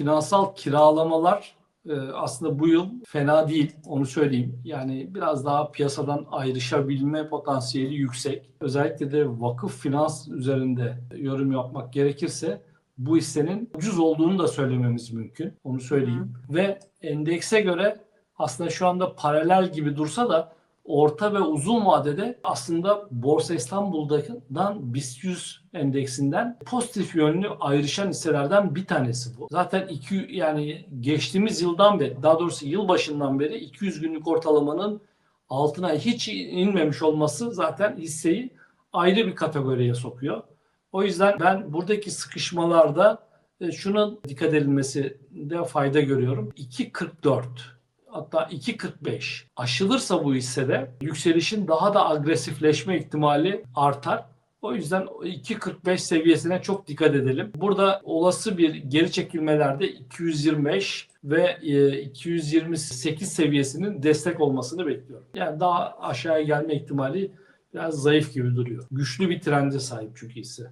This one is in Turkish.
finansal kiralamalar e, aslında bu yıl fena değil onu söyleyeyim. Yani biraz daha piyasadan ayrışabilme potansiyeli yüksek. Özellikle de vakıf finans üzerinde yorum yapmak gerekirse bu hissenin ucuz olduğunu da söylememiz mümkün. Onu söyleyeyim. Ve endekse göre aslında şu anda paralel gibi dursa da orta ve uzun vadede aslında Borsa İstanbul'dan BIST 100 endeksinden pozitif yönlü ayrışan hisselerden bir tanesi bu. Zaten iki yani geçtiğimiz yıldan beri daha doğrusu yıl başından beri 200 günlük ortalamanın altına hiç inmemiş olması zaten hisseyi ayrı bir kategoriye sokuyor. O yüzden ben buradaki sıkışmalarda e, şuna dikkat edilmesinde fayda görüyorum. 2.44 hatta 2.45 aşılırsa bu hissede yükselişin daha da agresifleşme ihtimali artar. O yüzden 2.45 seviyesine çok dikkat edelim. Burada olası bir geri çekilmelerde 225 ve e, 228 seviyesinin destek olmasını bekliyorum. Yani daha aşağıya gelme ihtimali biraz zayıf gibi duruyor. Güçlü bir trende sahip çünkü hisse.